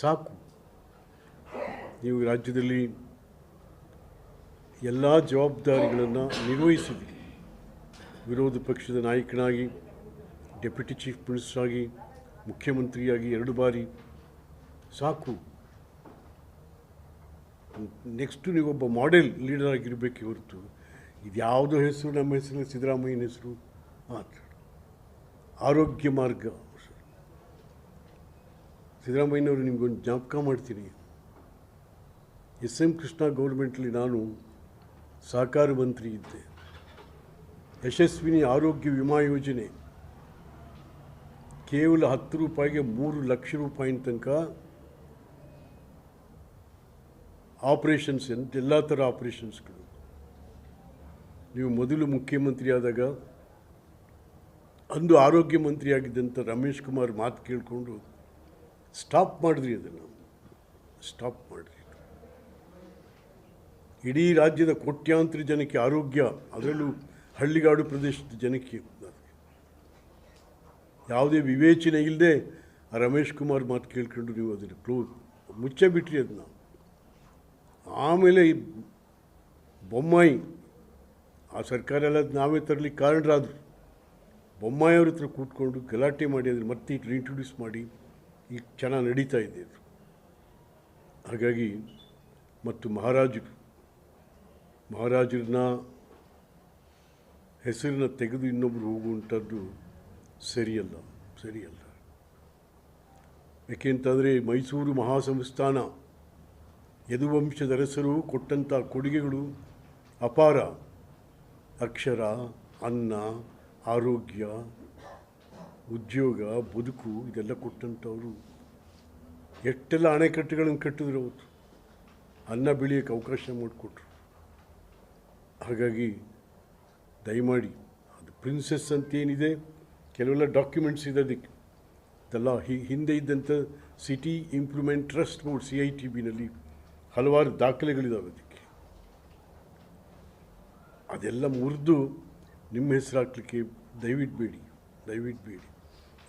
ಸಾಕು. ನೀವು ರಾಜ್ಯದಲ್ಲಿ ಎಲ್ಲ ಜವಾಬ್ದಾರಿಗಳನ್ನು ನಿರ್ವಹಿಸಿದ್ರಿ. ವಿರೋಧ ಪಕ್ಷದ ನಾಯಕನಾಗಿ, ಡೆಪ್ಯೂಟಿ ಚೀಫ್ ಮಿನಿಸ್ಟರ್ ಆಗಿ, ಮುಖ್ಯಮಂತ್ರಿಯಾಗಿ ಎರಡು ಬಾರಿ. ಸಾಕು. ನೆಕ್ಸ್ಟು ನೀವೊಬ್ಬ ಮಾಡೆಲ್ ಲೀಡರ್ ಆಗಿರಬೇಕೆ ಹೊರತು ಇದ್ಯಾವುದೋ ಹೆಸರು, ನಮ್ಮ ಹೆಸರು ಸಿದ್ದರಾಮಯ್ಯನ ಹೆಸರು ಆರೋಗ್ಯ ಮಾರ್ಗ. ಸಿದ್ದರಾಮಯ್ಯನವರು ನಿಮಗೊಂದು ಜ್ಞಾಪಕ ಮಾಡ್ತೀನಿ. ಎಸ್ ಎಂ ಕೃಷ್ಣ ಗೌರ್ಮೆಂಟಲ್ಲಿ ನಾನು ಸಹಕಾರ ಮಂತ್ರಿ ಇದ್ದೆ. ಯಶಸ್ವಿನಿ ಆರೋಗ್ಯ ವಿಮಾ ಯೋಜನೆ ಕೇವಲ ಹತ್ತು ರೂಪಾಯಿಗೆ ಮೂರು ಲಕ್ಷ ರೂಪಾಯಿನ ತನಕ ಆಪರೇಷನ್ಸ್ ಅಂತ ಎಲ್ಲ ಥರ ಆಪ್ರೇಷನ್ಸ್ಗಳು. ನೀವು ಮೊದಲು ಮುಖ್ಯಮಂತ್ರಿ ಆದಾಗ ಅಂದು ಆರೋಗ್ಯ ಮಂತ್ರಿಯಾಗಿದ್ದಂಥ ರಮೇಶ್ ಕುಮಾರ್ ಮಾತು ಕೇಳಿಕೊಂಡು ಸ್ಟಾಪ್ ಮಾಡಿದ್ರಿ ಅದನ್ನು. ಸ್ಟಾಪ್ ಮಾಡಿದ್ರಿ. ಇಡೀ ರಾಜ್ಯದ ಕೋಟ್ಯಾಂತರ ಜನಕ್ಕೆ ಆರೋಗ್ಯ, ಅದರಲ್ಲೂ ಹಳ್ಳಿಗಾಡು ಪ್ರದೇಶದ ಜನಕ್ಕೆ ಯಾವುದೇ ವಿವೇಚನೆ ಇಲ್ಲದೆ ರಮೇಶ್ ಕುಮಾರ್ ಮಾತು ಕೇಳ್ಕೊಂಡು ನೀವು ಅದನ್ನು ಕ್ಲೋ ಮುಚ್ಚೆ ಬಿಟ್ರಿ ಅದನ್ನ. ಆಮೇಲೆ ಬೊಮ್ಮಾಯಿ, ಆ ಸರ್ಕಾರ ಎಲ್ಲ ನಾವೇ ತರಲಿಕ್ಕೆ ಕಾರಣರಾದರು. ಬೊಮ್ಮಾಯಿ ಅವ್ರ ಹತ್ರ ಕೂತ್ಕೊಂಡು ಗಲಾಟೆ ಮಾಡಿ, ಅದನ್ನು ಮತ್ತೆ ರೀಇಂಟ್ರೊಡ್ಯೂಸ್ ಮಾಡಿ. ಈಗ ಕ್ಷಣ ನಡೀತಾ ಇದೆ ಹಾಗಾಗಿ ಮತ್ತು ಮಹಾರಾಜರು, ಮಹಾರಾಜರನ್ನ ಹೆಸರನ್ನ ತೆಗೆದು ಇನ್ನೊಬ್ಬರು ಹೋಗುವಂಥದ್ದು ಸರಿಯಲ್ಲ ಸರಿಯಲ್ಲ. ಏಕೆಂತಂದರೆ ಮೈಸೂರು ಮಹಾಸಂಸ್ಥಾನ ಯದುವಂಶದ ಅರಸರು ಕೊಟ್ಟಂಥ ಕೊಡುಗೆಗಳು ಅಪಾರ. ಅಕ್ಷರ, ಅನ್ನ, ಆರೋಗ್ಯ ಉದ್ಯೋಗ, ಬದುಕು ಇದೆಲ್ಲ ಕೊಟ್ಟಂಥವರು ಎಷ್ಟೆಲ್ಲ ಅಣೆಕಟ್ಟುಗಳನ್ನು ಕಟ್ಟಿದ್ರು ಅವತ್ತು. ಅನ್ನ ಬೆಳೆಯೋಕ್ಕೆ ಅವಕಾಶ ಮಾಡಿಕೊಟ್ರು. ಹಾಗಾಗಿ ದಯಮಾಡಿ ಅದು ಪ್ರಿನ್ಸೆಸ್ ಅಂತ ಏನಿದೆ ಕೆಲವೆಲ್ಲ ಡಾಕ್ಯುಮೆಂಟ್ಸ್ ಇದೆ ಅದಕ್ಕೆ. ಇದೆಲ್ಲ ಹಿ, ಹಿಂದೆ ಇದ್ದಂಥ city improvement trust board, C I T ಬಿನಲ್ಲಿ ಹಲವಾರು ದಾಖಲೆಗಳಿದ್ದಾವೆ ಅದಕ್ಕೆ. ಅದೆಲ್ಲ ಮುರಿದು ನಿಮ್ಮ ಹೆಸರು ಹಾಕ್ಲಿಕ್ಕೆ ದಯವಿಟ್ಟು ಬೇಡಿ ದಯವಿಟ್ಟು ಬೇಡಿ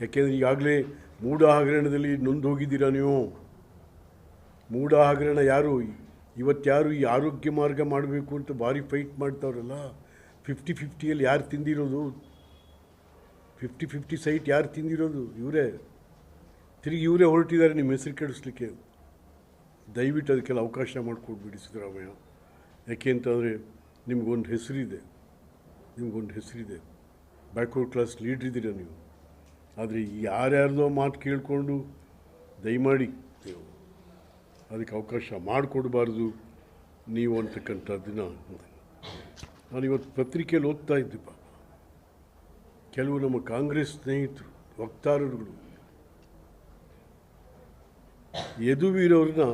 ಯಾಕೆಂದರೆ ಈಗಾಗಲೇ ಮೂಢ ಹಗರಣದಲ್ಲಿ ನೊಂದು ಹೋಗಿದ್ದೀರಾ ನೀವು? ಮೂಢ ಹಗರಣ ಯಾರು? ಇವತ್ತು ಯಾರು ಈ ಆರೋಗ್ಯ ಮಾರ್ಗ ಮಾಡಬೇಕು ಅಂತ ಭಾರಿ ಫೈಟ್ ಮಾಡ್ತಾವ್ರಲ್ಲ. ಫಿಫ್ಟಿ ಫಿಫ್ಟಿಯಲ್ಲಿ ಯಾರು ತಿಂದಿರೋದು? ಫಿಫ್ಟಿ ಫಿಫ್ಟಿ ಸೈಟ್ ಯಾರು ತಿಂದಿರೋದು? ಇವರೇ. ತಿರುಗಿ ಇವರೇ ಹೊರಟಿದ್ದಾರೆ ನಿಮ್ಮ ಹೆಸರು ಕೆಡಿಸ್ಲಿಕ್ಕೆ ದಯವಿಟ್ಟು ಅದಕ್ಕೆಲ್ಲ ಅವಕಾಶ ಮಾಡಿಕೊಡ್ಬಿಡಿ ಸಿದ್ದರಾಮಯ್ಯ. ಯಾಕೆ ಅಂತಂದರೆ ನಿಮಗೊಂದು ಹೆಸರಿದೆ. ನಿಮಗೊಂದು ಹೆಸರಿದೆ. ಬ್ಯಾಕ್ವರ್ಡ್ ಕ್ಲಾಸ್ ಲೀಡ್ರ್ ಇದ್ದೀರ ನೀವು? ಆದರೆ ಯಾರ್ಯಾರ್ದೋ ಮಾತು ಕೇಳಿಕೊಂಡು ದಯಮಾಡಿ ನೀವು ಅದಕ್ಕೆ ಅವಕಾಶ ಮಾಡಿಕೊಡಬಾರ್ದು, ನೀವು ಅಂತಕ್ಕಂಥದ್ದನ್ನು ನಾನಿವತ್ತು ಪತ್ರಿಕೆಯಲ್ಲಿ ಓದ್ತಾ ಇದ್ದೆ ಪಾಪ. ಕೆಲವು ನಮ್ಮ ಕಾಂಗ್ರೆಸ್ ಸ್ನೇಹಿತರು, ವಕ್ತಾರರುಗಳು ಯದುವೀರವ್ರನ್ನ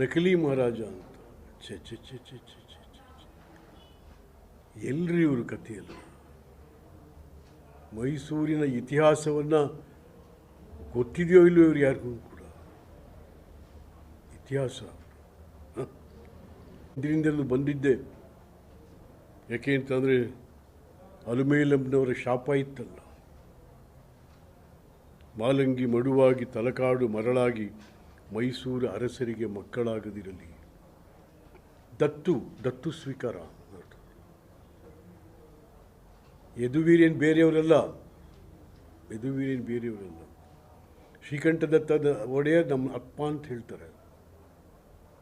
ನಕಲಿ ಮಹಾರಾಜ ಅಂತ. ಚೆ ಚೆ ಚೆ ಚೆ ಚೆ ಚೆ ಎಲ್ರಿ ಇವರು ಕಥೆಯಲ್ಲ ಮೈಸೂರಿನ ಇತಿಹಾಸವನ್ನು ಗೊತ್ತಿದೆಯೋ ಇಲ್ಲೋ ಇವ್ರು ಯಾರಿಗೂ ಕೂಡ? ಇತಿಹಾಸ? ಇದರಿಂದಲೂ ಬಂದಿದ್ದೆ. ಯಾಕೆ ಅಂತಂದರೆ ಅಲುಮೇಲಂನವರ ಶಾಪ ಇತ್ತಲ್ಲ. ಮಾಲಂಗಿ ಮಡುವಾಗಿ ತಲಕಾಡು ಮರಳಾಗಿ ಮೈಸೂರು ಅರಸರಿಗೆ ಮಕ್ಕಳಾಗದಿರಲಿ. ದತ್ತು ದತ್ತು ಸ್ವೀಕಾರ. ಯದುವೀರೇನು ಬೇರೆಯವರಲ್ಲ. ಯದುವೀರೇನು ಬೇರೆಯವರಲ್ಲ. ಶ್ರೀಕಂಠದತ್ತದ ಒಡೆಯ ನಮ್ಮ ಅಪ್ಪ ಅಂತ ಹೇಳ್ತಾರೆ.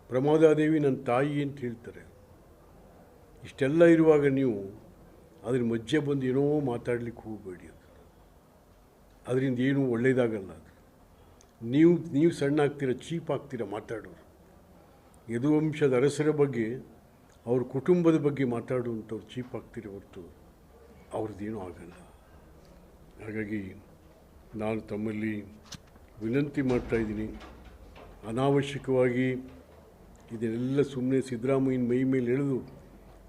ಪ್ರಮೋದಾದೇವಿ ನನ್ನ ತಾಯಿ ಅಂತ ಹೇಳ್ತಾರೆ. ಇಷ್ಟೆಲ್ಲ ಇರುವಾಗ ನೀವು ಅದ್ರ ಮಧ್ಯೆ ಬಂದು ಏನೋ ಮಾತಾಡ್ಲಿಕ್ಕೆ ಹೋಗಬೇಡಿ ಅದು ಅದರಿಂದ ಏನೂ ಒಳ್ಳೆಯದಾಗಲ್ಲ ಅದು. ನೀವು ನೀವು ಸಣ್ಣ ಆಗ್ತೀರ, ಚೀಪ್ ಆಗ್ತೀರ ಮಾತಾಡೋರು. ಯದುವಂಶದ ಅರಸರ ಬಗ್ಗೆ, ಅವ್ರ ಕುಟುಂಬದ ಬಗ್ಗೆ ಮಾತಾಡುವಂಥವ್ರು ಚೀಪ್ ಆಗ್ತೀರ ಹೊರತು. ಅವ್ರದ್ದೇನೂ ಆಗಲ್ಲ. ಹಾಗಾಗಿ ನಾನು ತಮ್ಮಲ್ಲಿ ವಿನಂತಿ ಮಾಡ್ತಾ ಇದ್ದೀನಿ. ಅನಾವಶ್ಯಕವಾಗಿ ಇದನ್ನೆಲ್ಲ ಸುಮ್ಮನೆ ಸಿದ್ದರಾಮಯ್ಯನ ಮೈ ಮೇಲೆ ಎಳೆದು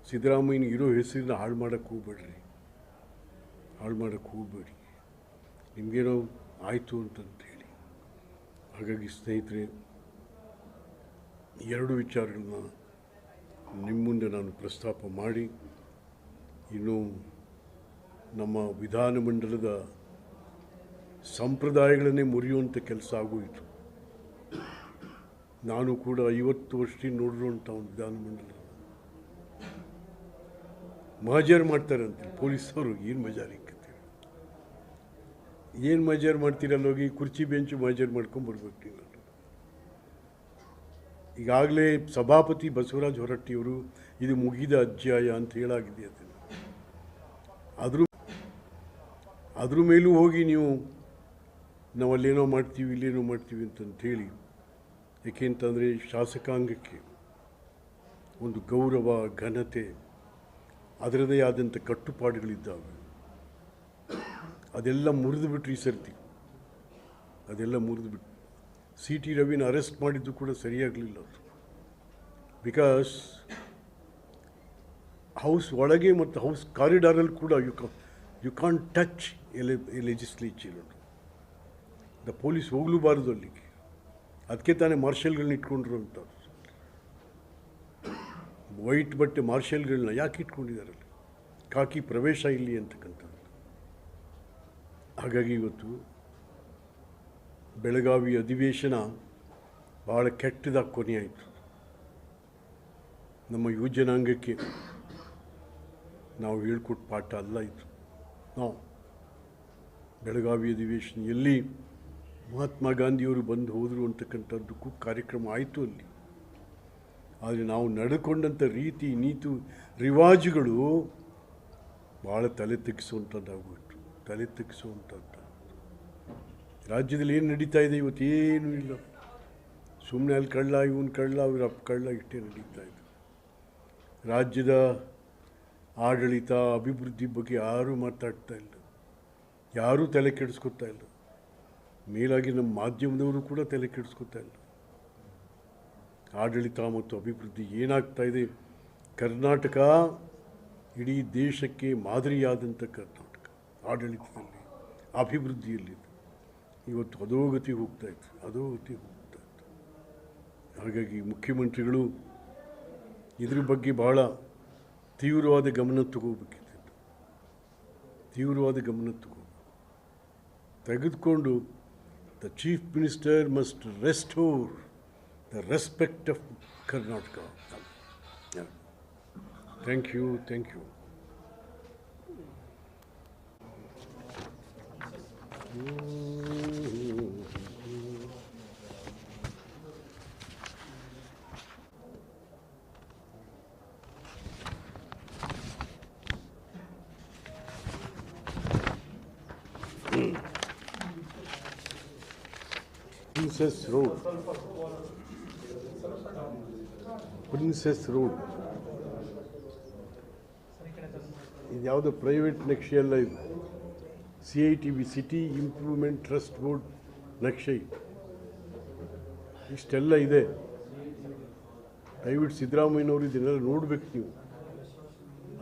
ಸಿದ್ದರಾಮಯ್ಯನ ಇರೋ ಹೆಸರಿನ ಹಾಳು ಮಾಡೋಕ್ಕೆ ಹೋಗ್ಬೇಡ್ರಿ. ಹಾಳು ಮಾಡೋಕ್ಕೆ ಹೋಗಬೇಡಿ. ನಿಮಗೇನೋ ಆಯಿತು ಅಂತಂತೇಳಿ. ಹಾಗಾಗಿ ಸ್ನೇಹಿತರೆ, ಎರಡು ವಿಚಾರಗಳನ್ನ ನಿಮ್ಮ ಮುಂದೆ ನಾನು ಪ್ರಸ್ತಾಪ ಮಾಡಿ, ಇನ್ನು ನಮ್ಮ ವಿಧಾನಮಂಡಲದ ಸಂಪ್ರದಾಯಗಳನ್ನೇ ಮುರಿಯುವಂಥ ಕೆಲಸ ಆಗೋಯಿತು. ನಾನು ಕೂಡ ಐವತ್ತು ವರ್ಷ ನೋಡಿರುವಂಥ ಒಂದು ವಿಧಾನಮಂಡಲ ಮಜಾರ್ ಮಾಡ್ತಾರೆ ಅಂತ ಪೊಲೀಸವರು ಏನು ಮಜಾರಿಕ್ಕಂತೆ ಏನು ಮಜಾರ್ ಮಾಡ್ತೀರಲ್ಲ ಹೋಗಿ? ಕುರ್ಚಿ ಬೆಂಚು ಮಜಾರ್ ಮಾಡ್ಕೊಂಬರ್ಬೇಕು ನೀವು ಈಗಾಗಲೇ ಸಭಾಪತಿ ಬಸವರಾಜ್ ಹೊರಟ್ಟಿಯವರು, ಇದು ಮುಗಿದ ಅಧ್ಯಾಯ ಅಂತ ಹೇಳಾಗಿದೆ ಅದನ್ನು. ಅದ್ರ ಅದ್ರ ಮೇಲೂ ಹೋಗಿ ನೀವು ನಾವು ಅಲ್ಲೇನೋ ಮಾಡ್ತೀವಿ, ಇಲ್ಲೇನೋ ಮಾಡ್ತೀವಿ ಅಂತಂತ ಹೇಳಿ, ಏಕೆಂತಂದರೆ ಶಾಸಕಾಂಗಕ್ಕೆ ಒಂದು ಗೌರವ, ಘನತೆ, ಅದರದೇ ಆದಂಥ ಕಟ್ಟುಪಾಡುಗಳಿದ್ದಾವೆ. ಅದೆಲ್ಲ ಮುರಿದು ಬಿಟ್ರು ಈ ಸರ್ತಿ. ಅದೆಲ್ಲ ಮುರಿದು ಬಿಟ್ಟು ಸಿ ಟಿ ರವಿನ ಅರೆಸ್ಟ್ ಮಾಡಿದ್ದು ಕೂಡ ಸರಿಯಾಗಲಿಲ್ಲ ಅದು. ಬಿಕಾಸ್ ಹೌಸ್ ಒಳಗೆ ಮತ್ತು ಹೌಸ್ ಕಾರಿಡಾರಲ್ಲಿ ಕೂಡ ಯು ಯು ಕಾನ್ ಟಚ್ ಎಲೆ ಲೆಜಿಸ್ಲೇಚರ್ ದ ಪೊಲೀಸ್ ಹೋಗಲೂಬಾರದು ಅಲ್ಲಿಗೆ. ಅದಕ್ಕೆ ತಾನೇ ಮಾರ್ಷಲ್ಗಳನ್ನ ಇಟ್ಕೊಂಡ್ರು ಅಂತ. ವೈಟ್ ಬಟ್ಟೆ ಮಾರ್ಷಲ್ಗಳನ್ನ ಯಾಕೆ ಇಟ್ಕೊಂಡಿದ್ದಾರೆ ಅಲ್ಲಿ? ಕಾಕಿ ಪ್ರವೇಶ ಇಲ್ಲಿ ಅಂತಕ್ಕಂಥದ್ದು. ಹಾಗಾಗಿ ಇವತ್ತು ಬೆಳಗಾವಿ ಅಧಿವೇಶನ ಭಾಳ ಕೆಟ್ಟದಾಗಿ ಕೊನೆಯಾಯಿತು ನಮ್ಮ ಯುವ ಜನಾಂಗಕ್ಕೆ ನಾವು ಹೇಳ್ಕೊಟ್ಟು ಪಾಠ ಅಲ್ಲ ಇದು. ನಾವು ಬೆಳಗಾವಿ ಅಧಿವೇಶನ ಎಲ್ಲಿ ಮಹಾತ್ಮ ಗಾಂಧಿಯವರು ಬಂದು ಹೋದರು ಅಂತಕ್ಕಂಥದ್ದಕ್ಕೂ ಕಾರ್ಯಕ್ರಮ ಆಯಿತು ಅಲ್ಲಿ. ಆದರೆ ನಾವು ನಡ್ಕೊಂಡಂಥ ರೀತಿ, ನೀತು, ರಿವಾಜುಗಳು ಭಾಳ ತಲೆ ತಗ್ಗಿಸುವಂಥದ್ದಾಗ್ಬಿಟ್ಟು ತಲೆ ತಗ್ಗಿಸುವಂಥದ್ದು ರಾಜ್ಯದಲ್ಲಿ ಏನು ನಡೀತಾ ಇದೆ ಇವತ್ತೇನೂ ಇಲ್ಲ. ಸುಮ್ಮನೆ ಅಲ್ಲಿ ಕಳ್ಳ, ಇವನು ಕಳ್ಳ, ಅವ್ರ ಅಪ್ಪ ಕಳ್ಳ ಇಷ್ಟೇ ನಡೀತಾ ಇದೆ. ರಾಜ್ಯದ ಆಡಳಿತ, ಅಭಿವೃದ್ಧಿ ಬಗ್ಗೆ ಯಾರೂ ಮಾತಾಡ್ತಾ ಇಲ್ಲ. ಯಾರೂ ತಲೆ ಕೆಡಿಸ್ಕೊತಾ ಇಲ್ಲ. ಮೇಲಾಗಿ ನಮ್ಮ ಮಾಧ್ಯಮದವರು ಕೂಡ ತಲೆ ಕೆಡಿಸ್ಕೊತಾ ಇಲ್ಲ. ಆಡಳಿತ ಮತ್ತು ಅಭಿವೃದ್ಧಿ ಏನಾಗ್ತಾ ಇದೆ? ಕರ್ನಾಟಕ ಇಡೀ ದೇಶಕ್ಕೆ ಮಾದರಿಯಾದಂಥ ಕರ್ನಾಟಕ. ಆಡಳಿತದಲ್ಲಿ, ಅಭಿವೃದ್ಧಿಯಲ್ಲಿ ಇವತ್ತು ಅಧೋಗತಿ ಹೋಗ್ತಾ ಇತ್ತು ಅಧೋಗತಿ ಹೋಗ್ತಾ ಇತ್ತು ಹಾಗಾಗಿ ಮುಖ್ಯಮಂತ್ರಿಗಳು ಇದ್ರ ಬಗ್ಗೆ ಬಹಳ ತೀವ್ರವಾದ ಗಮನ ತಗೋಬೇಕಿತ್ತು. ತೀವ್ರವಾದ ಗಮನ ತಗೋ ತೆಗೆದುಕೊಂಡು the chief minister must restore the respect of Karnataka thank you thank you princess road princess road ಇದು ಯಾವುದೋ ಪ್ರೈವೇಟ್ ನಕ್ಷೆ ಎಲ್ಲ ಇದು. C I T B city improvement trust board ನಕ್ಷೆ ಇಷ್ಟೆಲ್ಲ ಇದೆ. ದಯವಿಟ್ಟು ಸಿದ್ದರಾಮಯ್ಯನವರು ಇದನ್ನೆಲ್ಲ ನೋಡಬೇಕು ನೀವು.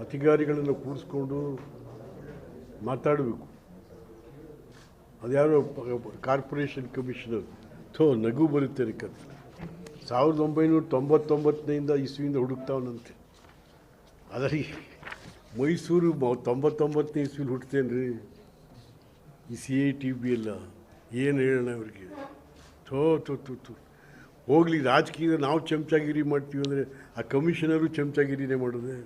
ಅಧಿಕಾರಿಗಳನ್ನು ಕೂರಿಸ್ಕೊಂಡು ಮಾತಾಡಬೇಕು. ಅದ್ಯಾರೋ ಕಾರ್ಪೊರೇಷನ್ ಕಮಿಷನರ್. ಥೋ ನಗು ಬರುತ್ತೆ ರೀ ಕತ್ ಸಾವಿರದ ಒಂಬೈನೂರ ತೊಂಬತ್ತೊಂಬತ್ತನೆಯಿಂದ ಇಸ್ವಿಯಿಂದ ಹುಡುಕ್ತಾವನಂತೆ ಅದರಿ, ಮೈಸೂರು ತೊಂಬತ್ತೊಂಬತ್ತನೇ ಇಸ್ವಿಲಿ ಹುಡ್ತೇನೆ ರೀ ಈ ಸಿ ಐ ಟಿ ಬಿ ಎಲ್ಲ ಏನು ಹೇಳೋಣ ಅವ್ರಿಗೆ ಥೋ ಥೋ ಥೋ ಥೋ. ಹೋಗಲಿ, ರಾಜಕೀಯ, ನಾವು ಚಮಚಾಗಿರಿ ಮಾಡ್ತೀವಿ ಅಂದರೆ ಆ ಕಮಿಷನರು ಚಮಚಾಗಿರಿನೇ ಮಾಡೋದೆ.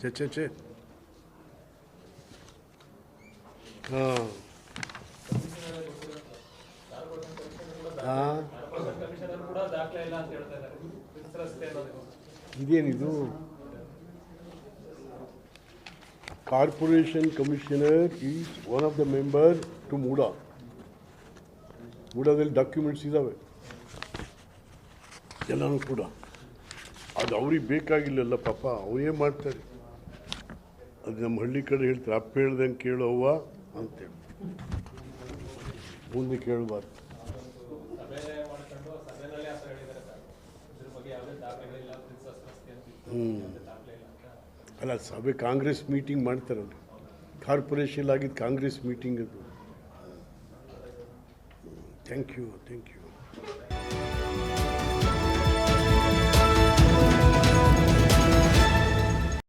ಚೆ ಚೆ ಚೆ ಹಾಂ ಹಾಂ ಕಮಿಷನರ್ ಕೂಡ ದಾಖಲೆ ಇಲ್ಲ ಅಂತ ಹೇಳ್ತಾ ಇದ್ದಾರೆ ಪ್ರಿನ್ಸ್ ರಸ್ತೆ ಅನ್ನೋದು ಇದೇನಿದು? Corporation commissioner is one of the member to MUDA ಮೂಡಾದಲ್ಲಿ documents ಇದ್ದಾವೆ ಎಲ್ಲನೂ ಕೂಡ. ಅದು ಅವ್ರಿಗೆ ಬೇಕಾಗಿಲ್ಲಲ್ಲ ಪಾಪ, ಅವರೇ ಮಾಡ್ತಾರೆ. ಅದು ನಮ್ಮ ಹಳ್ಳಿ ಕಡೆ ಹೇಳ್ತಾರೆ, ಅಪ್ಪ ಹೇಳ್ದಂಗೆ ಕೇಳೋವ್ವ ಅಂತೇಳಿ ಮುಂದೆ ಕೇಳಬಾರ್ದು ಸಭೆ ಮಾಡ್ಕೊಂಡು ಸಭೆನಲ್ಲೇ ಆ ಥರ ಹೇಳಿದ್ದಾರೆ ಸರ್ ಇದ್ರ ಬಗ್ಗೆ ಯಾವುದೇ ದಾಖಲೆಗಳಿಲ್ಲ ಪ್ರಿನ್ಸ್ ರಸ್ತೆ ಅಂತ ಇತ್ತು. ಹ್ಞೂ ಅಲ್ಲ, ಸಭೆ ಕಾಂಗ್ರೆಸ್ ಮೀಟಿಂಗ್ ಮಾಡ್ತಾರಲ್ಲ ಕಾರ್ಪೊರೇಷನ್ ಆಗಿದ್ದು ಕಾಂಗ್ರೆಸ್ ಮೀಟಿಂಗ್ ಅದು. Thank you thank you